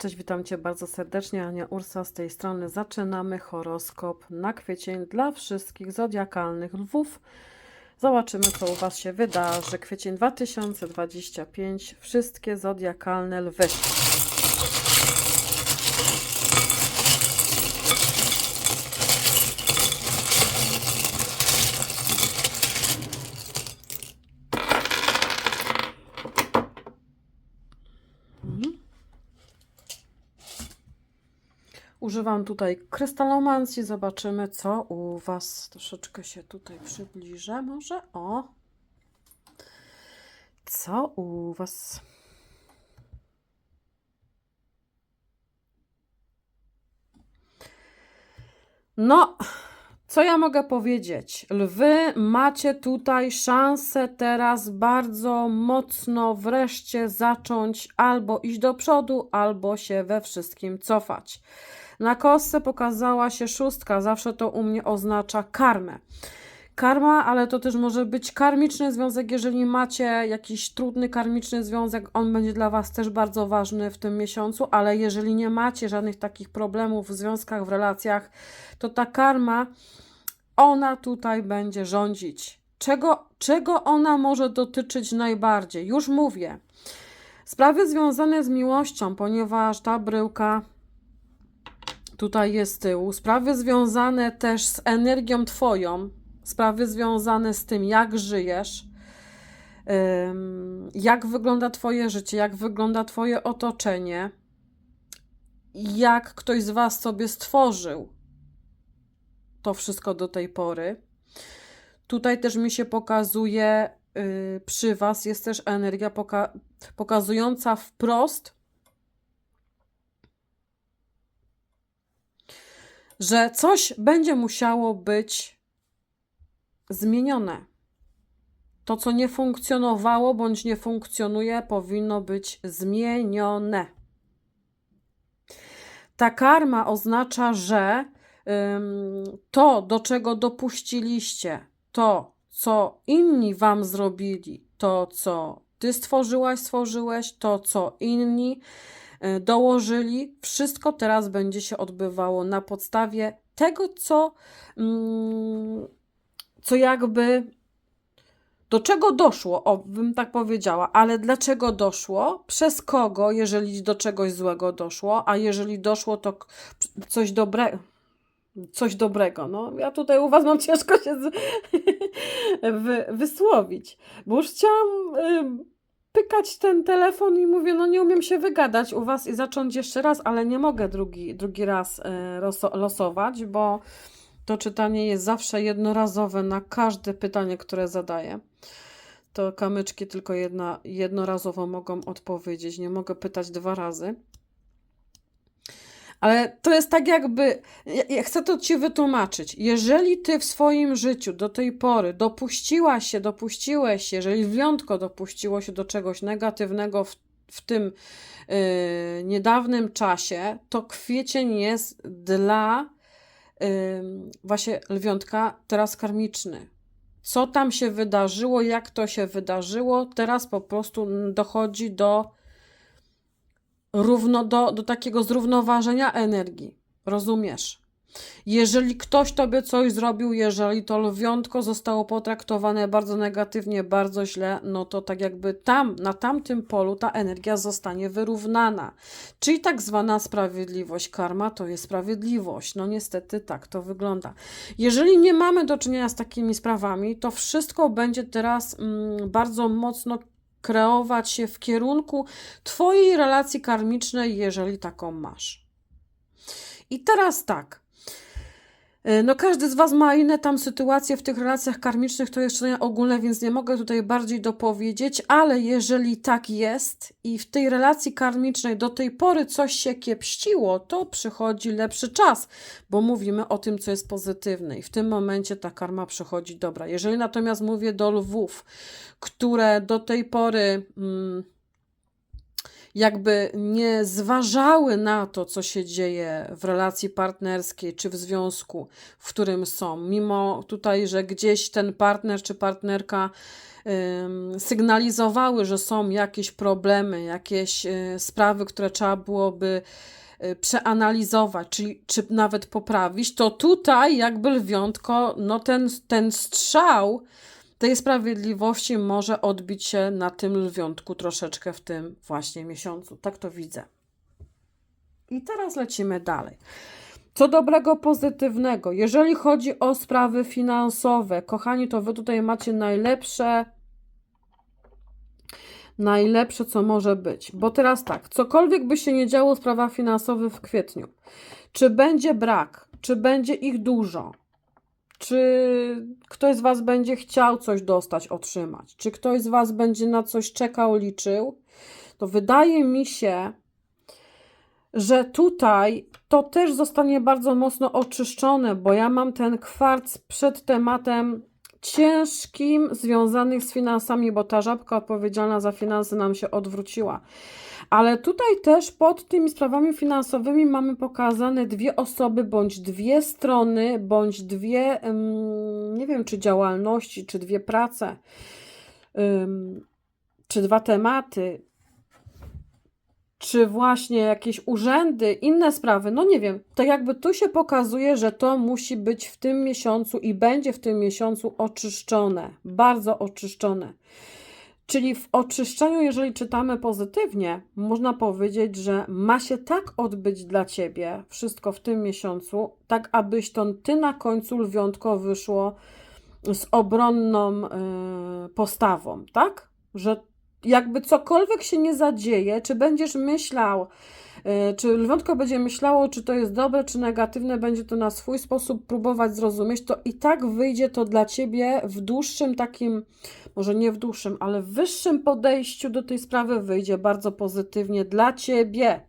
Cześć, witam Cię bardzo serdecznie. Ania Ursa z tej strony. Zaczynamy horoskop na kwiecień dla wszystkich zodiakalnych lwów. Zobaczymy, co u Was się wydarzy. Kwiecień 2025. Wszystkie zodiakalne lwy. Używam tutaj krystalomancji. Zobaczymy, co u Was. Troszeczkę się tutaj przybliżę. Może o. Co u Was? No, co ja mogę powiedzieć? Lwy, macie tutaj szansę teraz bardzo mocno wreszcie zacząć albo iść do przodu, albo się we wszystkim cofać. Na kostce pokazała się szóstka, zawsze to u mnie oznacza karmę. Karma, ale to też może być karmiczny związek, jeżeli macie jakiś trudny karmiczny związek, on będzie dla Was też bardzo ważny w tym miesiącu, ale jeżeli nie macie żadnych takich problemów w związkach, w relacjach, to ta karma, ona tutaj będzie rządzić. Czego, czego ona może dotyczyć najbardziej? Już mówię. Sprawy związane z miłością, ponieważ ta bryłka tutaj jest z tyłu. Sprawy związane też z energią Twoją, sprawy związane z tym, jak żyjesz, jak wygląda Twoje życie, jak wygląda Twoje otoczenie, jak ktoś z Was sobie stworzył to wszystko do tej pory. Tutaj też mi się pokazuje, yy, przy Was jest też energia poka- pokazująca wprost, że coś będzie musiało być zmienione. To, co nie funkcjonowało bądź nie funkcjonuje, powinno być zmienione. Ta karma oznacza, że to, do czego dopuściliście, to, co inni wam zrobili, to, co ty stworzyłaś, stworzyłeś, to, co inni dołożyli, wszystko teraz będzie się odbywało na podstawie tego, co, mm, co jakby do czego doszło, o, bym tak powiedziała, ale dlaczego doszło, przez kogo, jeżeli do czegoś złego doszło, a jeżeli doszło, to coś dobrego. Coś dobrego. No, ja tutaj u Was mam ciężko się z... wy, wysłowić, bo już chciałam pykać ten telefon i mówię, no nie umiem się wygadać u Was i zacząć jeszcze raz, ale nie mogę drugi, drugi raz loso, losować, bo to czytanie jest zawsze jednorazowe na każde pytanie, które zadaję. To kamyczki tylko jedna, jednorazowo mogą odpowiedzieć. Nie mogę pytać dwa razy. Ale to jest tak jakby, ja, chcę to Ci wytłumaczyć. Jeżeli Ty w swoim życiu do tej pory dopuściłaś się, dopuściłeś się, jeżeli wyjątko dopuściło się do czegoś negatywnego w, w tym yy, niedawnym czasie, to kwiecień jest dla właśnie lwiątka teraz karmiczny. Co tam się wydarzyło, jak to się wydarzyło, teraz po prostu dochodzi do równo do, do takiego zrównoważenia energii. Rozumiesz? Jeżeli ktoś tobie coś zrobił, jeżeli to lwiątko zostało potraktowane bardzo negatywnie, bardzo źle, no to tak jakby tam, na tamtym polu ta energia zostanie wyrównana. Czyli tak zwana sprawiedliwość. Karma to jest sprawiedliwość. No niestety tak to wygląda. Jeżeli nie mamy do czynienia z takimi sprawami, to wszystko będzie teraz mm, bardzo mocno kreować się w kierunku Twojej relacji karmicznej, jeżeli taką masz. I teraz tak. Y, No, każdy z Was ma inne tam sytuacje w tych relacjach karmicznych, to jeszcze nie ogólne, więc nie mogę tutaj bardziej dopowiedzieć, ale jeżeli tak jest i w tej relacji karmicznej do tej pory coś się kiepściło, to przychodzi lepszy czas, bo mówimy o tym, co jest pozytywne i w tym momencie ta karma przychodzi dobra. Jeżeli natomiast mówię do lwów, które do tej pory. Mm, jakby nie zważały na to, co się dzieje w relacji partnerskiej czy w związku, w którym są, mimo tutaj, że gdzieś ten partner czy partnerka sygnalizowały, że są jakieś problemy, jakieś y, sprawy, które trzeba byłoby y, przeanalizować, czyli czy nawet poprawić, to tutaj jakby lwiątko, no ten, ten strzał tej sprawiedliwości może odbić się na tym lwiątku troszeczkę w tym właśnie miesiącu. Tak to widzę. I teraz lecimy dalej. Co dobrego, pozytywnego. Jeżeli chodzi o sprawy finansowe, kochani, to wy tutaj macie najlepsze, najlepsze, co może być. Bo teraz tak, cokolwiek by się nie działo w sprawach finansowych w kwietniu, czy będzie brak, czy będzie ich dużo, czy ktoś z Was będzie chciał coś dostać, otrzymać, czy ktoś z Was będzie na coś czekał, liczył, to wydaje mi się, że tutaj to też zostanie bardzo mocno oczyszczone, bo ja mam ten kwarc przed tematem ciężkim, związanych z finansami, bo ta żabka odpowiedzialna za finanse nam się odwróciła. Ale tutaj też pod tymi sprawami finansowymi mamy pokazane dwie osoby, bądź dwie strony, bądź dwie, nie wiem, czy działalności, czy dwie prace, czy dwa tematy, czy właśnie jakieś urzędy, inne sprawy, no nie wiem, to jakby tu się pokazuje, że to musi być w tym miesiącu i będzie w tym miesiącu oczyszczone, bardzo oczyszczone. Czyli w oczyszczeniu, jeżeli czytamy pozytywnie, można powiedzieć, że ma się tak odbyć dla ciebie wszystko w tym miesiącu, tak abyś to ty na końcu lwiątko wyszło z obronną y, postawą, tak? Że jakby cokolwiek się nie zadzieje, czy będziesz myślał, czy lwiątko będzie myślało, czy to jest dobre, czy negatywne, będzie to na swój sposób próbować zrozumieć, to i tak wyjdzie to dla ciebie w dłuższym takim, może nie w dłuższym, ale w wyższym podejściu do tej sprawy wyjdzie bardzo pozytywnie dla ciebie.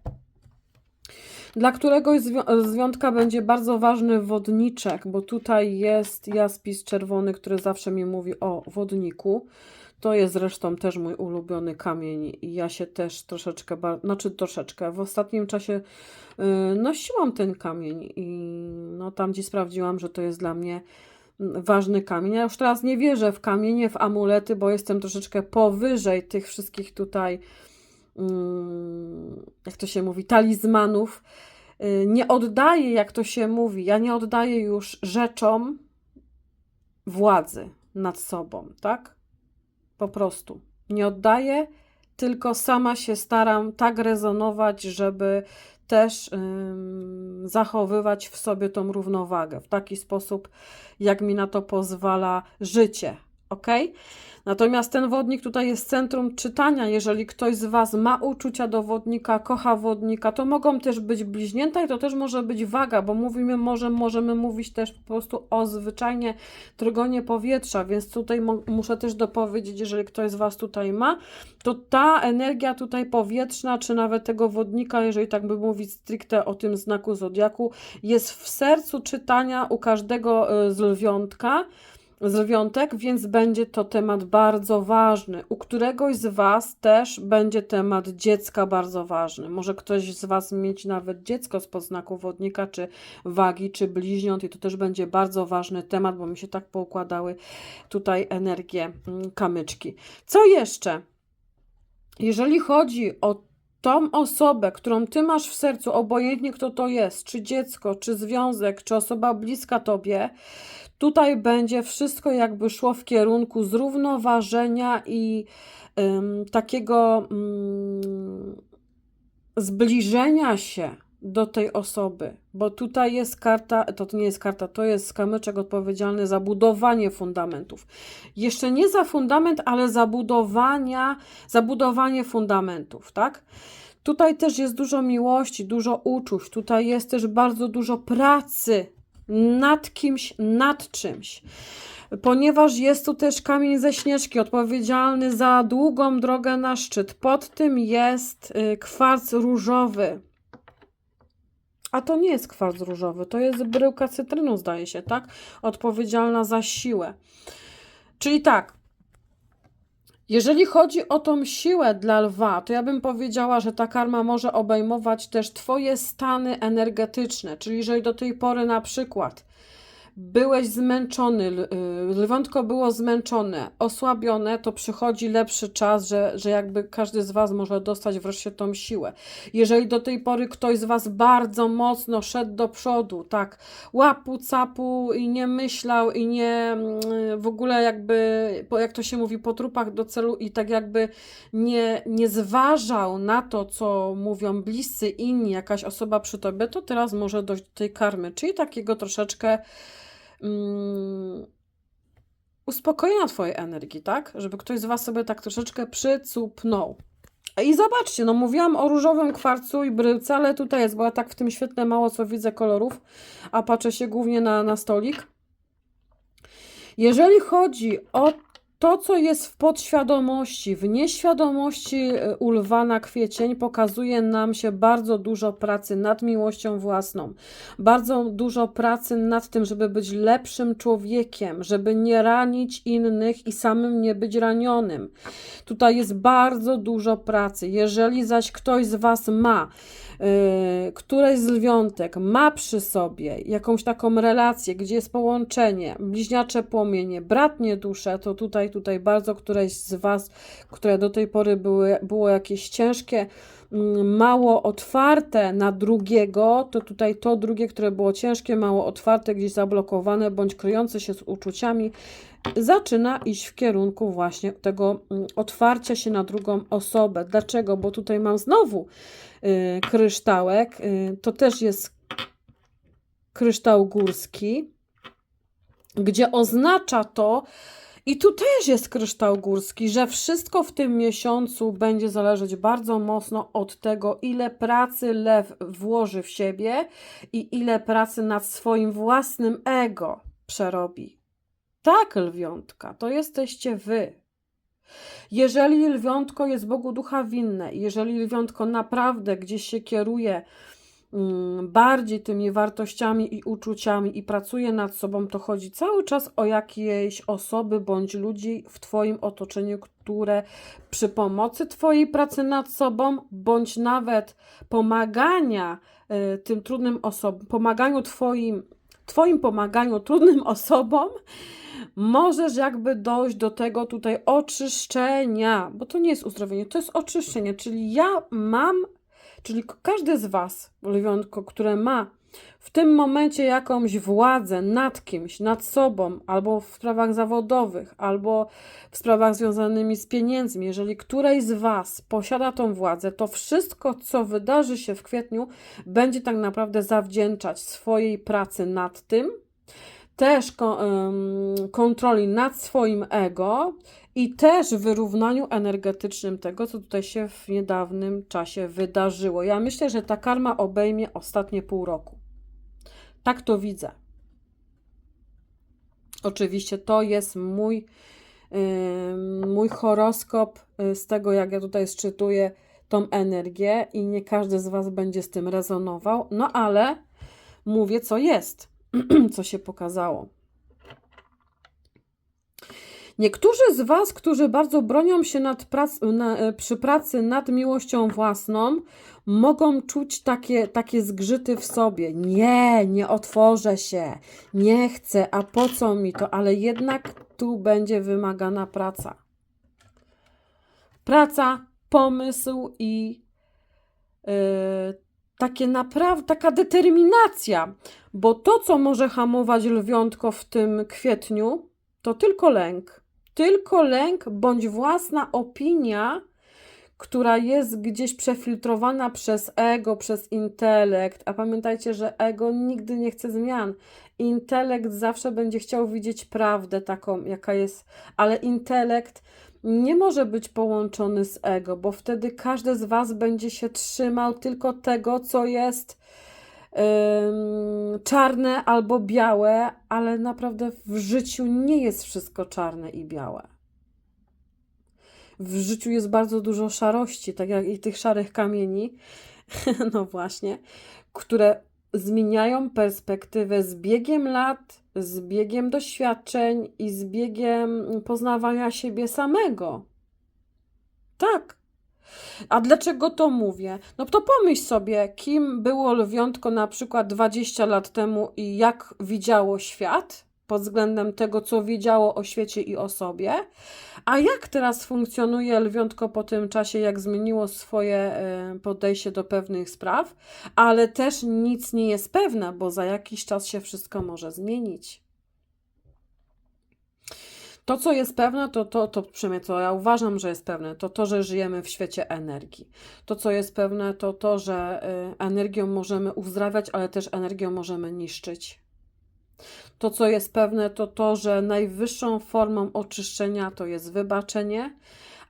Dla któregoś zwią- zwiątka będzie bardzo ważny wodniczek, bo tutaj jest jaspis czerwony, który zawsze mi mówi o wodniku. To jest zresztą też mój ulubiony kamień i ja się też troszeczkę, znaczy troszeczkę, w ostatnim czasie y, nosiłam ten kamień i no tam gdzie sprawdziłam, że to jest dla mnie mm, ważny kamień. Ja już teraz nie wierzę w kamienie, w amulety, bo jestem troszeczkę powyżej tych wszystkich tutaj, mm, jak to się mówi, talizmanów. Y, Nie oddaję, jak to się mówi, ja nie oddaję już rzeczom władzy nad sobą, tak? Po prostu. Nie oddaję, tylko sama się staram tak rezonować, żeby też ym, zachowywać w sobie tą równowagę w taki sposób, jak mi na to pozwala życie. Ok? Natomiast ten wodnik tutaj jest centrum czytania. Jeżeli ktoś z Was ma uczucia do wodnika, kocha wodnika, to mogą też być bliźnięta i to też może być waga, bo mówimy, może, możemy mówić też po prostu o zwyczajnie trygonie powietrza, więc tutaj muszę też dopowiedzieć, jeżeli ktoś z Was tutaj ma, to ta energia tutaj powietrzna, czy nawet tego wodnika, jeżeli tak by mówić stricte o tym znaku zodiaku, jest w sercu czytania u każdego y, z lwiątka z więc będzie to temat bardzo ważny. U któregoś z Was też będzie temat dziecka bardzo ważny. Może ktoś z Was mieć nawet dziecko z podznaku wodnika, czy wagi, czy bliźniąt, i to też będzie bardzo ważny temat, bo mi się tak poukładały tutaj energie mm, kamyczki. Co jeszcze? Jeżeli chodzi o tą osobę, którą ty masz w sercu, obojętnie kto to jest, czy dziecko, czy związek, czy osoba bliska tobie, tutaj będzie wszystko jakby szło w kierunku zrównoważenia i ym, takiego ym, zbliżenia się do tej osoby, bo tutaj jest karta, to nie jest karta, to jest kamyczek odpowiedzialny za budowanie fundamentów. Jeszcze nie za fundament, ale za budowania, zabudowanie fundamentów, tak? Tutaj też jest dużo miłości, dużo uczuć, tutaj jest też bardzo dużo pracy nad kimś, nad czymś. Ponieważ jest tu też kamień ze śnieżki, odpowiedzialny za długą drogę na szczyt. Pod tym jest y, kwarc różowy. A to nie jest kwarc różowy, to jest bryłka cytrynu, zdaje się, tak? Odpowiedzialna za siłę. Czyli tak, Jeżeli chodzi o tą siłę dla lwa, to ja bym powiedziała, że ta karma może obejmować też Twoje stany energetyczne, czyli jeżeli do tej pory na przykład byłeś zmęczony, y, lwiątko było zmęczone, osłabione, to przychodzi lepszy czas, że, że jakby każdy z Was może dostać wreszcie tą siłę. Jeżeli do tej pory ktoś z Was bardzo mocno szedł do przodu, tak, łapu, capu i nie myślał i nie mm, w ogóle jakby, jak to się mówi, po trupach do celu i tak jakby nie, nie zważał na to, co mówią bliscy inni, jakaś osoba przy Tobie, to teraz może dojść do tej karmy, czyli takiego troszeczkę mm, uspokojenia Twojej energii, tak? Żeby ktoś z Was sobie tak troszeczkę przycupnął. I zobaczcie, no mówiłam o różowym kwarcu i bryłce, ale tutaj jest, bo ja tak w tym świetle mało co widzę kolorów, a patrzę się głównie na, na stolik. Jeżeli chodzi o to, co jest w podświadomości, w nieświadomości y, u lwa na kwiecień, pokazuje nam się bardzo dużo pracy nad miłością własną, bardzo dużo pracy nad tym, żeby być lepszym człowiekiem, żeby nie ranić innych i samym nie być ranionym. Tutaj jest bardzo dużo pracy. Jeżeli zaś ktoś z Was ma któreś z lwiątek, ma przy sobie jakąś taką relację, gdzie jest połączenie, bliźniacze płomienie, bratnie dusze, to tutaj, tutaj bardzo któreś z Was, które do tej pory były, było jakieś ciężkie, mm, mało otwarte na drugiego, to tutaj to drugie, które było ciężkie, mało otwarte, gdzieś zablokowane bądź kryjące się z uczuciami, zaczyna iść w kierunku właśnie tego mm, otwarcia się na drugą osobę. Dlaczego? Bo tutaj mam znowu y, kryształek. Y, to też jest kryształ górski, gdzie oznacza to, i tu też jest kryształ górski, że wszystko w tym miesiącu będzie zależeć bardzo mocno od tego, ile pracy lew włoży w siebie i ile pracy nad swoim własnym ego przerobi. Tak, lwiątka, to jesteście wy. Jeżeli lwiątko jest Bogu ducha winne, jeżeli lwiątko naprawdę gdzieś się kieruje mm, bardziej tymi wartościami i uczuciami i pracuje nad sobą, to chodzi cały czas o jakieś osoby bądź ludzi w Twoim otoczeniu, które przy pomocy Twojej pracy nad sobą, bądź nawet pomagania y, tym trudnym osobom, pomaganiu Twoim, Twoim pomaganiu trudnym osobom, możesz jakby dojść do tego tutaj oczyszczenia, bo to nie jest uzdrowienie, to jest oczyszczenie, czyli ja mam, czyli każdy z Was, lwiątko, które ma w tym momencie jakąś władzę nad kimś, nad sobą, albo w sprawach zawodowych, albo w sprawach związanymi z pieniędzmi, jeżeli któreś z Was posiada tą władzę, to wszystko, co wydarzy się w kwietniu, będzie tak naprawdę zawdzięczać swojej pracy nad tym, też kontroli nad swoim ego i też wyrównaniu energetycznym tego, co tutaj się w niedawnym czasie wydarzyło. Ja myślę, że ta karma obejmie ostatnie pół roku. Tak to widzę. Oczywiście to jest mój, ym, mój horoskop y, z tego, jak ja tutaj szczytuję tą energię i nie każdy z Was będzie z tym rezonował, no ale mówię, co jest, co się pokazało. Niektórzy z Was, którzy bardzo bronią się nad prac, na, przy pracy nad miłością własną, mogą czuć takie, takie zgrzyty w sobie. Nie, nie otworzę się, nie chcę, a po co mi to? Ale jednak tu będzie wymagana praca. Praca, pomysł i yy, takie naprawdę, taka determinacja, bo to, co może hamować lwiątko w tym kwietniu, to tylko lęk. Tylko lęk bądź własna opinia, która jest gdzieś przefiltrowana przez ego, przez intelekt. A pamiętajcie, że ego nigdy nie chce zmian. Intelekt zawsze będzie chciał widzieć prawdę taką, jaka jest, ale intelekt nie może być połączony z ego, bo wtedy każdy z Was będzie się trzymał tylko tego, co jest czarne albo białe, ale naprawdę w życiu nie jest wszystko czarne i białe. W życiu jest bardzo dużo szarości, tak jak i tych szarych kamieni, no właśnie, które zmieniają perspektywę z biegiem lat, z biegiem doświadczeń i z biegiem poznawania siebie samego. Tak. A dlaczego to mówię? No to pomyśl sobie, kim było lwiątko na przykład 20 lat temu i jak widziało świat pod względem tego, co wiedziało o świecie i o sobie, a jak teraz funkcjonuje lwiątko po tym czasie, jak zmieniło swoje e, podejście do pewnych spraw, ale też nic nie jest pewne, bo za jakiś czas się wszystko może zmienić. To, co jest pewne, to, to, to przynajmniej co ja uważam, że jest pewne, to to, że żyjemy w świecie energii. To, co jest pewne, to to, że y, energią możemy uzdrawiać, ale też energią możemy niszczyć. To, co jest pewne, to to, że najwyższą formą oczyszczenia to jest wybaczenie,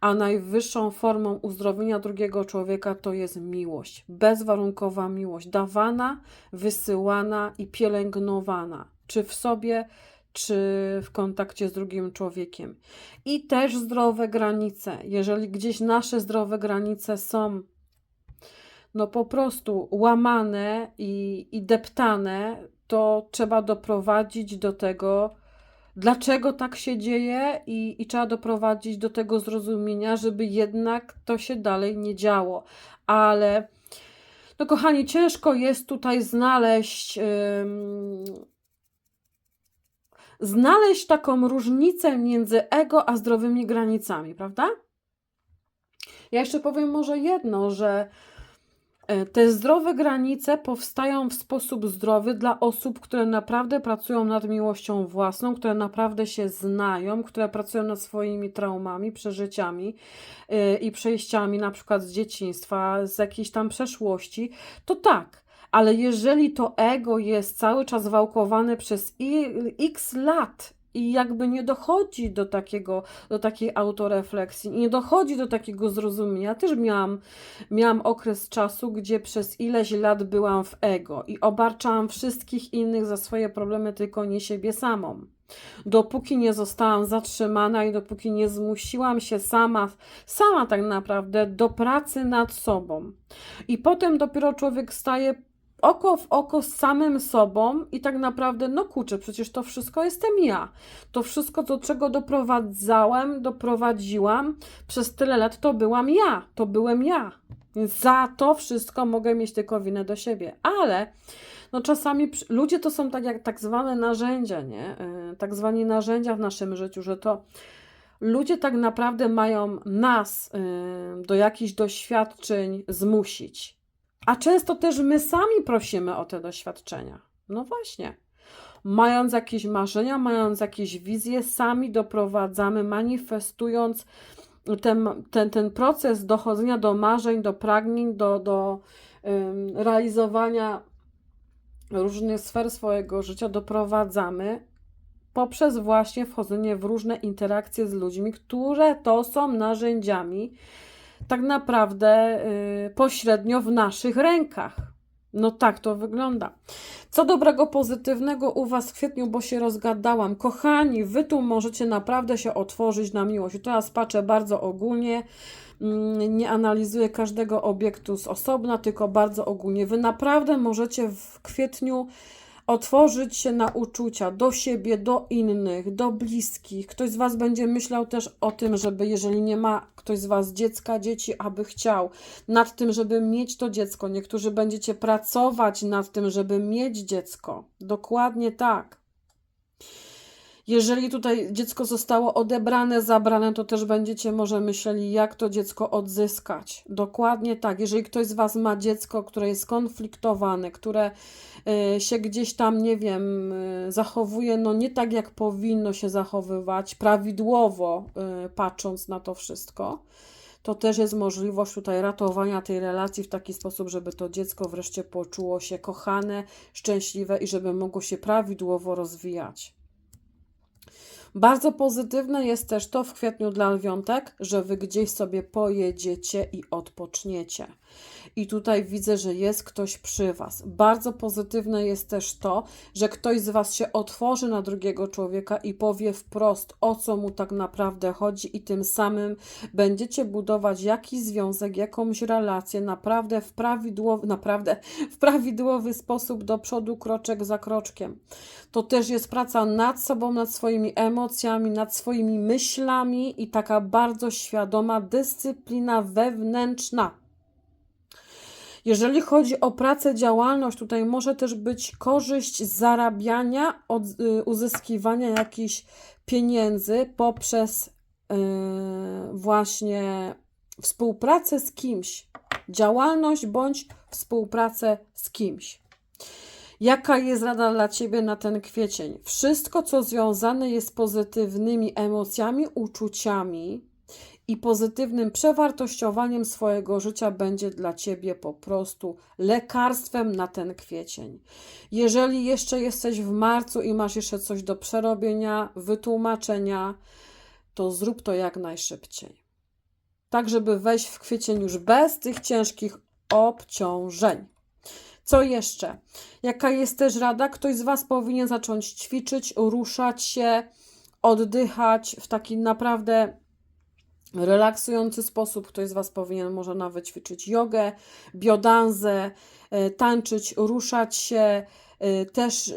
a najwyższą formą uzdrowienia drugiego człowieka to jest miłość. Bezwarunkowa miłość, dawana, wysyłana i pielęgnowana, czy w sobie, czy w kontakcie z drugim człowiekiem. I też zdrowe granice. Jeżeli gdzieś nasze zdrowe granice są no po prostu łamane i, i deptane, to trzeba doprowadzić do tego, dlaczego tak się dzieje, i, i trzeba doprowadzić do tego zrozumienia, żeby jednak to się dalej nie działo. Ale, no kochani, ciężko jest tutaj znaleźć. ym, znaleźć taką różnicę między ego a zdrowymi granicami, prawda? Ja jeszcze powiem może jedno, że te zdrowe granice powstają w sposób zdrowy dla osób, które naprawdę pracują nad miłością własną, które naprawdę się znają, które pracują nad swoimi traumami, przeżyciami yy, i przejściami, na przykład z dzieciństwa, z jakiejś tam przeszłości. To tak, ale jeżeli to ego jest cały czas wałkowane przez x lat i jakby nie dochodzi do takiego, do takiej autorefleksji, nie dochodzi do takiego zrozumienia. Też miałam, miałam okres czasu, gdzie przez ileś lat byłam w ego i obarczałam wszystkich innych za swoje problemy, tylko nie siebie samą. Dopóki nie zostałam zatrzymana i dopóki nie zmusiłam się sama, sama tak naprawdę do pracy nad sobą. I potem dopiero człowiek staje oko w oko z samym sobą i tak naprawdę, no kurczę, przecież to wszystko jestem ja. To wszystko, do czego doprowadzałem, doprowadziłam przez tyle lat, to byłam ja, to byłem ja. Więc za to wszystko mogę mieć tylko winę do siebie. Ale no czasami ludzie to są tak jak tak zwane narzędzia, nie? Yy, Tak zwani narzędzia w naszym życiu, że to ludzie tak naprawdę mają nas yy, do jakichś doświadczeń zmusić. A często też my sami prosimy o te doświadczenia. No właśnie. Mając jakieś marzenia, mając jakieś wizje, sami doprowadzamy, manifestując ten, ten, ten proces dochodzenia do marzeń, do pragnień, do, do ym, realizowania różnych sfer swojego życia, doprowadzamy poprzez właśnie wchodzenie w różne interakcje z ludźmi, które to są narzędziami tak naprawdę y, pośrednio w naszych rękach. No tak to wygląda. Co dobrego, pozytywnego u Was w kwietniu, bo się rozgadałam. Kochani, Wy tu możecie naprawdę się otworzyć na miłość. Teraz patrzę bardzo ogólnie, mm, nie analizuję każdego obiektu z osobna, tylko bardzo ogólnie. Wy naprawdę możecie w kwietniu otworzyć się na uczucia do siebie, do innych, do bliskich. Ktoś z Was będzie myślał też o tym, żeby jeżeli nie ma ktoś z Was dziecka, dzieci, aby chciał, nad tym, żeby mieć to dziecko. Niektórzy będziecie pracować nad tym, żeby mieć dziecko. Dokładnie tak. Jeżeli tutaj dziecko zostało odebrane, zabrane, to też będziecie może myśleli, jak to dziecko odzyskać. Dokładnie tak. Jeżeli ktoś z Was ma dziecko, które jest skonfliktowane, które y, się gdzieś tam, nie wiem, y, zachowuje, no nie tak, jak powinno się zachowywać, prawidłowo y, patrząc na to wszystko, to też jest możliwość tutaj ratowania tej relacji w taki sposób, żeby to dziecko wreszcie poczuło się kochane, szczęśliwe i żeby mogło się prawidłowo rozwijać. Bardzo pozytywne jest też to w kwietniu dla lwiątek, że wy gdzieś sobie pojedziecie i odpoczniecie. I tutaj widzę, że jest ktoś przy Was. Bardzo pozytywne jest też to, że ktoś z Was się otworzy na drugiego człowieka i powie wprost, o co mu tak naprawdę chodzi, i tym samym będziecie budować jakiś związek, jakąś relację naprawdę w prawidłowy, naprawdę w prawidłowy sposób do przodu, kroczek za kroczkiem. To też jest praca nad sobą, nad swoimi emocjami, nad swoimi myślami i taka bardzo świadoma dyscyplina wewnętrzna. Jeżeli chodzi o pracę, działalność, tutaj może też być korzyść zarabiania, od, y, uzyskiwania jakichś pieniędzy poprzez y, właśnie współpracę z kimś, działalność bądź współpracę z kimś. Jaka jest rada dla Ciebie na ten kwiecień? Wszystko, co związane jest z pozytywnymi emocjami, uczuciami i pozytywnym przewartościowaniem swojego życia, będzie dla Ciebie po prostu lekarstwem na ten kwiecień. Jeżeli jeszcze jesteś w marcu i masz jeszcze coś do przerobienia, wytłumaczenia, to zrób to jak najszybciej. Tak, żeby wejść w kwiecień już bez tych ciężkich obciążeń. Co jeszcze? Jaka jest też rada? Ktoś z Was powinien zacząć ćwiczyć, ruszać się, oddychać w taki naprawdę relaksujący sposób. Ktoś z Was powinien może nawet ćwiczyć jogę, biodanzę, e, tańczyć, ruszać się. E, Też e,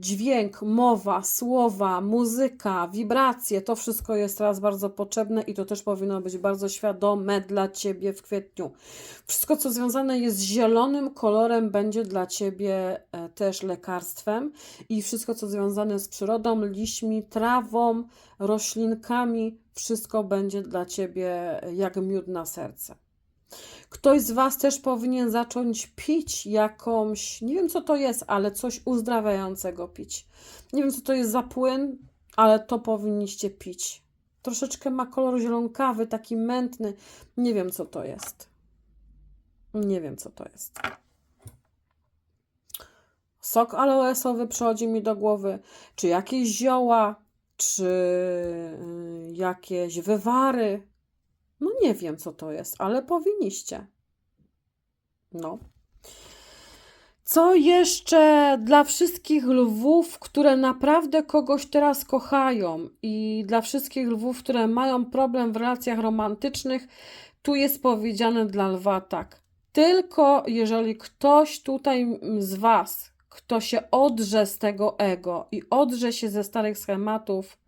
dźwięk, mowa, słowa, muzyka, wibracje to wszystko jest teraz bardzo potrzebne i to też powinno być bardzo świadome dla Ciebie w kwietniu. Wszystko, co związane jest z zielonym kolorem, będzie dla Ciebie e, też lekarstwem i wszystko, co związane z przyrodą, liśćmi, trawą, roślinkami, wszystko będzie dla Ciebie jak miód na serce. Ktoś z Was też powinien zacząć pić jakąś, nie wiem co to jest, ale coś uzdrawiającego pić. Nie wiem co to jest za płyn, ale to powinniście pić. Troszeczkę ma kolor zielonkawy, taki mętny. Nie wiem co to jest. Nie wiem co to jest. Sok aloesowy przychodzi mi do głowy, czy jakieś zioła, czy y, jakieś wywary. No nie wiem, co to jest, ale powinniście. No. Co jeszcze dla wszystkich lwów, które naprawdę kogoś teraz kochają i dla wszystkich lwów, które mają problem w relacjach romantycznych, tu jest powiedziane dla lwa tak. Tylko jeżeli ktoś tutaj z Was, kto się odrze z tego ego i odrze się ze starych schematów,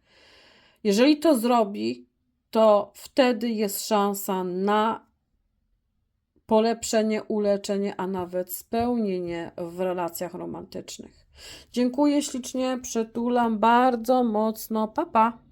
jeżeli to zrobi, to wtedy jest szansa na polepszenie, uleczenie, a nawet spełnienie w relacjach romantycznych. Dziękuję ślicznie, przytulam bardzo mocno. Papa. Pa.